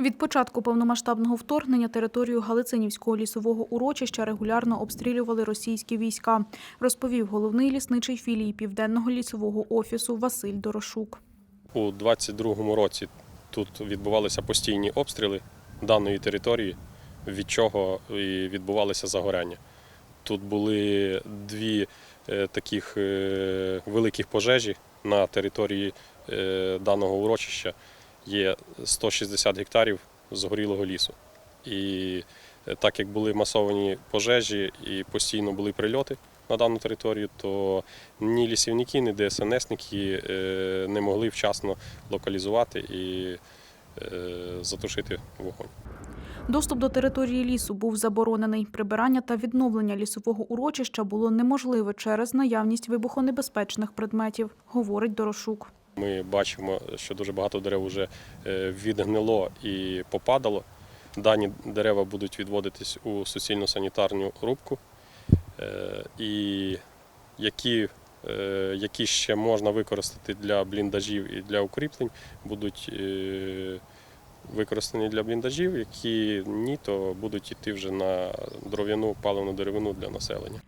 Від початку повномасштабного вторгнення територію Галицинівського лісового урочища регулярно обстрілювали російські війська, розповів головний лісничий філії Південного лісового офісу Василь Дорошук. У 22-му році тут відбувалися постійні обстріли даної території, від чого і відбувалися загоряння. Тут були дві е, таких е, великих пожежі на території е, даного урочища. Є 160 гектарів згорілого лісу. І е, так як були масовані пожежі і постійно були прильоти на дану територію, то ні лісівники, ні ДСНСники е, не могли вчасно локалізувати і е, затушити вогонь. Доступ до території лісу був заборонений. Прибирання та відновлення лісового урочища було неможливе через наявність вибухонебезпечних предметів, говорить Дорошук. Ми бачимо, що дуже багато дерев вже е, відгнило і попадало. Дані дерева будуть відводитись у суцільну санітарну рубку, Е, і які, е, які ще можна використати для бліндажів і для укріплень, будуть використані для бліндажів, які ні, то будуть йти вже на дров'яну паливну деревину для населення.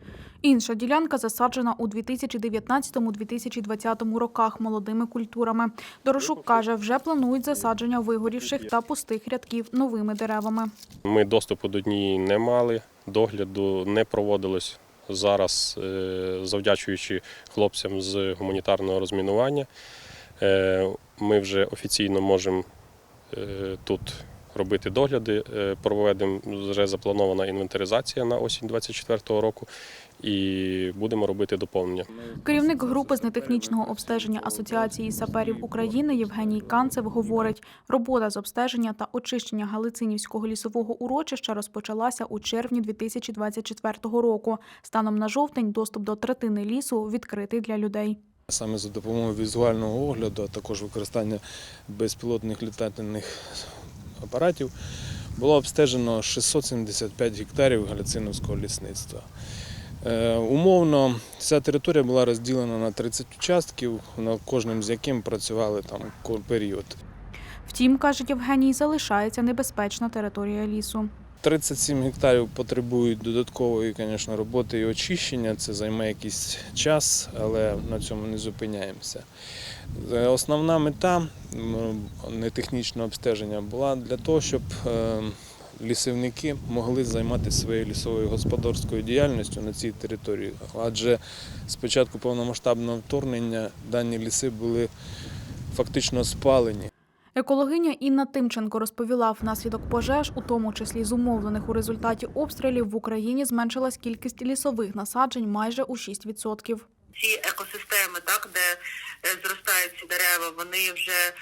Інша ділянка засаджена у 2019-2020 роках молодими культурами. Дорошук каже, вже планують засадження вигорівших та пустих рядків новими деревами. Ми доступу до дні не мали, догляду не проводилось. Зараз, е, завдячуючи хлопцям з гуманітарного розмінування, е, ми вже офіційно можемо е, тут робити догляди. Е, Проведемо вже запланована інвентаризація на осінь 2024 року і будемо робити доповнення. Керівник групи з нетехнічного обстеження Асоціації саперів України Євгеній Канцев говорить, робота з обстеження та очищення Галицинівського лісового урочища розпочалася у червні 2024 року. Станом на жовтень доступ до третини лісу відкритий для людей. Саме за допомогою візуального огляду, а також використання безпілотних літательних апаратів було обстежено 675 гектарів галяциновського лісництва. Е, Умовно, ця територія була розділена на 30 участків, на кожним з яким працювали там період. Втім, каже Євгеній, залишається небезпечна територія лісу. 37 гектарів потребують додаткової, звісно, роботи і очищення. Це займе якийсь час, але на цьому не зупиняємося. Е, Основна мета нетехнічного обстеження була для того, щоб е, лісівники могли займатися своєю лісовою господарською діяльністю на цій території. Адже з початку повномасштабного вторгнення дані ліси були фактично спалені. Екологиня Інна Тимченко розповіла, внаслідок пожеж, у тому числі зумовлених у результаті обстрілів, в Україні зменшилась кількість лісових насаджень майже у 6%. ці екосистеми, так де е, зростають ці дерева, вони вже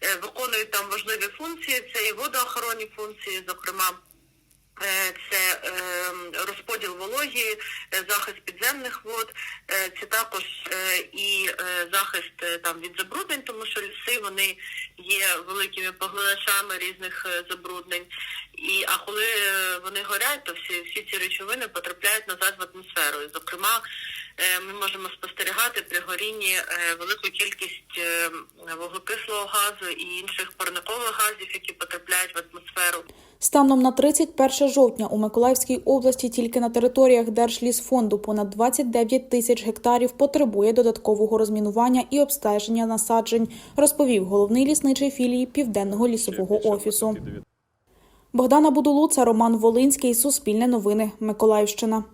е, виконують там важливі функції. Це і водоохоронні функції, зокрема. Е, Це е, розподіл вологі, е, захист підземних вод, е, це також і захист там від забруднень, тому що ліси вони є великими поглиначами різних забруднень. І а коли вони горять, то всі, всі ці речовини потрапляють назад в атмосферу. І, зокрема, ми можемо спостерігати при горінні велику кількість вуглекислого газу і інших парникових газів, які потрапляють в атмосферу. Станом на 31 жовтня у Миколаївській області тільки на територіях Держлісфонду понад 29 тисяч гектарів потребує додаткового розмінування і обстеження насаджень, розповів головний лісничий філії Південного лісового офісу. Богдана Будулуца, Роман Волинський, Суспільне новини, Миколаївщина.